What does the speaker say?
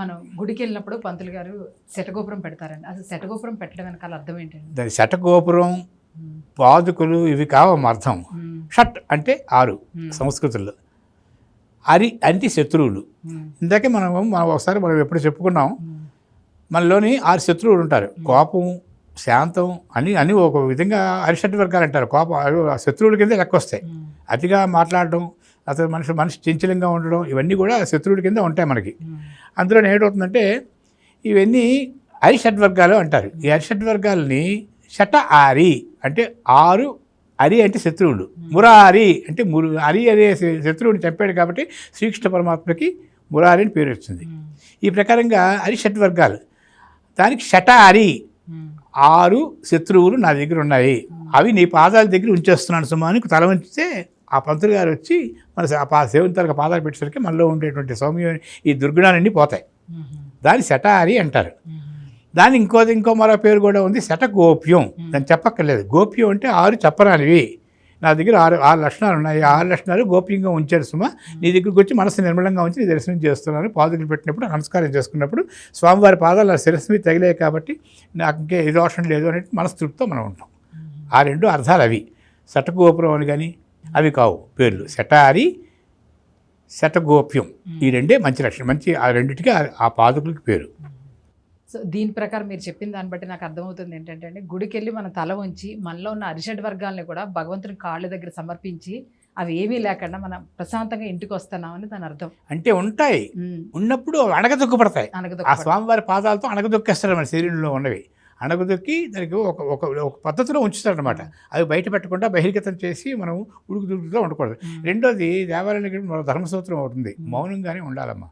మనం గుడికి వెళ్ళినప్పుడు పంతులు గారు శటగోపురం పెడతారండి. అసలు శటగోపురం పెట్టడం వెనకాల అర్థం ఏంటండి? దాని శటగోపురం పాదుకులు ఇవి కావమ్మ అర్థం. షట్ అంటే ఆరు సంస్కృతుల్లో. అరి అంటే శత్రువులు. ఇందాకే మనం మనం ఒకసారి మనం ఎప్పుడు చెప్పుకున్నాం మనలోని ఆరు శత్రువులు ఉంటారు. కోపం శాంతం అని అని ఒక విధంగా అరిషట్ వర్గాలు అంటారు. కోపం శత్రువుల కింద లెక్క వస్తాయి. అతిగా మాట్లాడడం అసలు మనిషి మనిషి చంచలంగా ఉండడం ఇవన్నీ కూడా శత్రువుల కింద ఉంటాయి మనకి. అందులో ఏమవుతుందంటే ఇవన్నీ అరిషడ్ వర్గాలు అంటారు. ఈ అరిషడ్ వర్గాలని షట ఆరి అంటే ఆరు అరి అంటే శత్రువులు. మురారి అంటే మురు అరి అనే శత్రువుని చంపాడు కాబట్టి శ్రీకృష్ణ పరమాత్మకి మురారి అని పేరు వచ్చింది ఈ ప్రకారంగా అరిషడ్ వర్గాలు దానికి షట అరి ఆరు శత్రువులు నా దగ్గర ఉన్నాయి. అవి నీ పాదాల దగ్గర ఉంచేస్తున్నాను సుమా అని తల ఉంచితే ఆ పంతులు గారు వచ్చి మన ఆ సేవని తనకు పాదాలు పెట్టేసరికి మనలో ఉండేటువంటి సౌమ్య ఈ దుర్గుణాలన్నీ పోతాయి. దాన్ని శటారి అంటారు. దాని ఇంకో ఇంకో మరో పేరు కూడా ఉంది శట గోప్యం దాన్ని చెప్పక్కర్లేదు. గోప్యం అంటే ఆరు చెప్పరానివి. నా దగ్గర ఆరు ఆరు లక్షణాలు ఉన్నాయి. ఆరు లక్షణాలు గోప్యంగా ఉంచారు సుమా. నీ దగ్గరికి వచ్చి మనసు నిర్మలంగా ఉంచి నీ దర్శనం చేస్తున్నాను. పాదుకులు పెట్టినప్పుడు నమస్కారం చేసుకున్నప్పుడు స్వామివారి పాదాలు నా శిరస్సు మీద తగిలాయి కాబట్టి నాకు ఇంకే ఏ దోషం లేదు అనేది మనస్తృప్తితో మనం ఉంటాం. ఆ రెండు అర్థాలు అవి. శటగోపురం అని కానీ అవి కావు. పేర్లు. శటారి శటగోప్యం ఈ రెండే మంచి లక్షణం. మంచి ఆ రెండింటికి ఆ- పాదుకులకి పేరు. సో దీని ప్రకారం మీరు చెప్పిన దాన్ని బట్టి నాకు అర్థమవుతుంది ఏంటంటే అండి గుడికి వెళ్ళి మన తల ఉంచి మనలో ఉన్న అరిషడ్ వర్గాల్ని కూడా భగవంతుని కాళ్ళ దగ్గర సమర్పించి అవి ఏమీ లేకుండా మనం ప్రశాంతంగా ఇంటికి వస్తున్నామని దాని అర్థం. అంటే ఉంటాయి. ఉన్నప్పుడు అణగదొక్కపడతాయి ఆ స్వామివారి పాదాలతో అణగదొక్కేస్తారు మన శరీరంలో ఉన్నవి. అణగదొక్కి దానికి ఒక ఒక ఒక పద్ధతిలో ఉంచుతారనమాట అవి బయట పెట్టకుండా బహిర్గతం చేసి మనం ఉడుకు ఉండకూడదు. రెండోది దేవాలయానికి మన ధర్మసూత్రం అవుతుంది మౌనంగానే ఉండాలమ్మా.